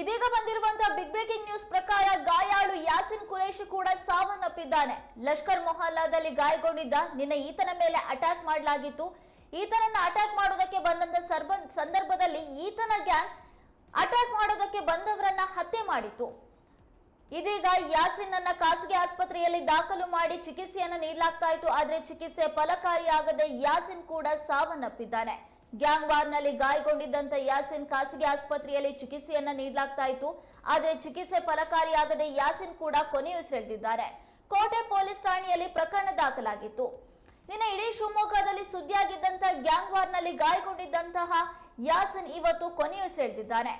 ಇದೀಗ ಬಂದಿರುವಂತಹ big breaking news ಪ್ರಕಾರ ಗಾಯಾಳು ಯಾಸಿನ್ ಕುರೇಶಿ ಕೂಡ ಸಾವನ್ನಪ್ಪಿದ್ದಾನೆ. ಲಷ್ಕರ್ ಮೊಹಲ್ಲಾದಲ್ಲಿ ಗಾಯಗೊಂಡಿದ್ದ, ನಿನ್ನೆ ಈತನ ಮೇಲೆ ಅಟ್ಯಾಕ್ ಮಾಡಲಾಗಿತ್ತು. ಈತನನ್ನ ಅಟ್ಯಾಕ್ ಮಾಡೋದಕ್ಕೆ ಬಂದಂತ ಸಂದರ್ಭದಲ್ಲಿ ಈತನ ಗ್ಯಾಂಗ್ ಅಟ್ಯಾಕ್ ಮಾಡೋದಕ್ಕೆ ಬಂದವರನ್ನ ಹತ್ಯೆ ಮಾಡಿತ್ತು. ಇದೀಗ ಯಾಸಿನ್ ಅನ್ನ ಖಾಸಗಿ ಆಸ್ಪತ್ರೆಯಲ್ಲಿ ದಾಖಲು ಮಾಡಿ ಚಿಕಿತ್ಸೆಯನ್ನ ನೀಡಲಾಗ್ತಾ ಇತ್ತು. ಆದ್ರೆ ಚಿಕಿತ್ಸೆ ಫಲಕಾರಿಯಾಗದೆ ಯಾಸಿನ್ ಕೂಡ ಸಾವನ್ನಪ್ಪಿದ್ದಾನೆ. ಗ್ಯಾಂಗ್ ವಾರ್ನಲ್ಲಿ ಗಾಯಗೊಂಡಿದ್ದಂತ ಯಾಸಿನ್ ಖಾಸಗಿ ಆಸ್ಪತ್ರೆಯಲ್ಲಿ ಚಿಕಿತ್ಸೆಯನ್ನ ನೀಡಲಾಗ್ತಾ ಇತ್ತು ಆದರೆ ಚಿಕಿತ್ಸೆ ಫಲಕಾರಿಯಾಗದೆ ಯಾಸಿನ್ ಕೂಡ ಕೊನೆಯುಸಿರೆಳೆದಿದ್ದಾರೆ ಕೋಟೆ ಪೊಲೀಸ್ ಠಾಣೆಯಲ್ಲಿ ಪ್ರಕರಣ ದಾಖಲಾಗಿತ್ತು. ನಿನ್ನೆ ಇಡೀ ಶಿವಮೊಗ್ಗದಲ್ಲಿ ಸುದ್ದಿಯಾಗಿದ್ದಂತ ಗ್ಯಾಂಗ್ ವಾರ್ನಲ್ಲಿ ಗಾಯಗೊಂಡಿದ್ದಂತಹ ಯಾಸಿನ್ ಇವತ್ತು ಕೊನೆಯುಸಿರೆಳೆದಿದ್ದಾನೆ